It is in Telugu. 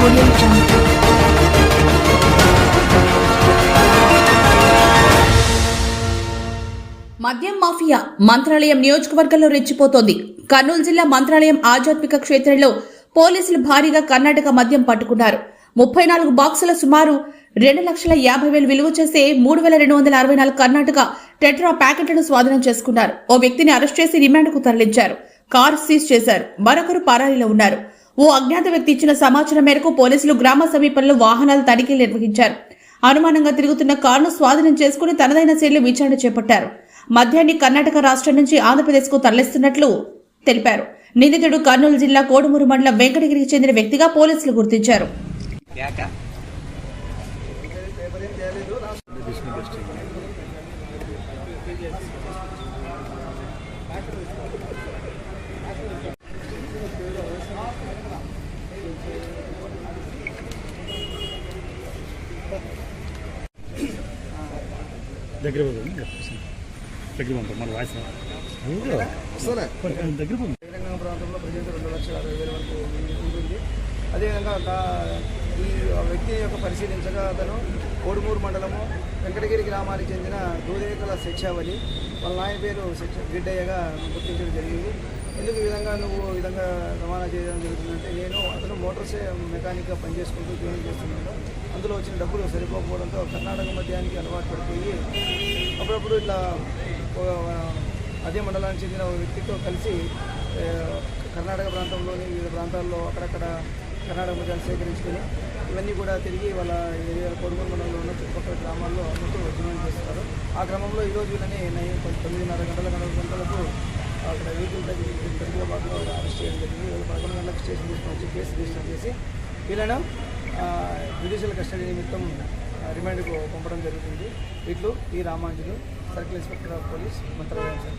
మద్యం మాఫియా మంత్రాలయం నియోజకవర్గంలో రెచ్చిపోతోంది. కర్నూలు జిల్లా మంత్రాలయం ఆధ్యాత్మిక క్షేత్రంలో పోలీసులు భారీగా కర్ణాటక మద్యం పట్టుకున్నారు. ముప్పై నాలుగు బాక్సుల సుమారు రెండు లక్షల యాభై వేలు విలువ చేసే మూడు వేల రెండు వందల అరవై నాలుగు కర్ణాటక టెట్రా ప్యాకెట్లను స్వాధీనం చేసుకున్నారు. ఓ వ్యక్తిని అరెస్ట్ చేసి రిమాండ్కు తరలించారు. కారు సీజ్ చేశారు. మరొకరు పరారీలో ఉన్నారు. ఓ అజ్ఞాత వ్యక్తి ఇచ్చిన సమాచారం మేరకు పోలీసులు గ్రామ సమీపంలో వాహనాల తనిఖీలు నిర్వహించారు. అనుమానంగా తిరుగుతున్న కారును స్వాధీనం చేసుకుని తనదైన శైలిలో విచారణ చేపట్టారు. మద్యాన్ని కర్ణాటక రాష్ట్రం నుంచి ఆంధ్రప్రదేశ్కు తరలిస్తున్నట్లు తెలిపారు. నిందితుడు కర్నూలు జిల్లా కోడుమూరు మండలం వెంకటగిరికి చెందిన వ్యక్తిగా పోలీసులు గుర్తించారు. దగ్గర పోతుంది దగ్గర మన వాయిస్ దగ్గర తెలంగాణ ప్రాంతంలో ప్రజెంట్ రెండు లక్షల అరవై వేల వరకు ఉంటుంది. అదేవిధంగా ఈ వ్యక్తి యొక్క పరిశీలించగా అతను కోడుమూరు మండలము వెంకటగిరి గ్రామానికి చెందిన దూదేకల శిక్షావళి వాళ్ళ నాయన పేరు శిక్ష గిడ్డయ్యగా గుర్తించడం జరిగింది. ఎందుకు ఈ విధంగా నువ్వు ఈ విధంగా రవాణా చేయడం జరుగుతుందంటే నేను అతను మోటార్ మెకానిక్గా పనిచేసుకుంటూ జీవనం చేస్తున్నాను. అందులో వచ్చిన డబ్బులు సరిపోకపోవడంతో కర్ణాటక మధ్యానికి అలవాటు పడిపోయి అప్పుడప్పుడు ఇట్లా అదే మండలానికి చెందిన ఒక వ్యక్తితో కలిసి కర్ణాటక ప్రాంతంలోని వివిధ ప్రాంతాల్లో అక్కడక్కడ కర్ణాటక మద్యాన్ని సేకరించుకొని ఇవన్నీ కూడా తిరిగి వాళ్ళ ఏరియా కొడుమూరు మండలంలో ఉన్న చుట్టుపక్కల గ్రామాల్లో అమ్ముతూ డిమాండ్ చేస్తారు ఆ క్రమంలో ఈరోజు వీళ్ళని నై- తొమ్మిదిన్నర గంటల గంటల హైదరాబాద్లో అరెస్ట్ చేయడం జరిగింది వీళ్ళు పదకొండు గంటలకు స్టేషన్ తీసుకుని వచ్చి కేసు రిజిస్టర్ చేసి వీళ్ళను జ్యుడిషియల్ కస్టడీ నిమిత్తం రిమాండ్కు పంపడం జరుగుతుంది. వీటిలో ఈ Ramanjulu circle inspector of police Mantralayam sir.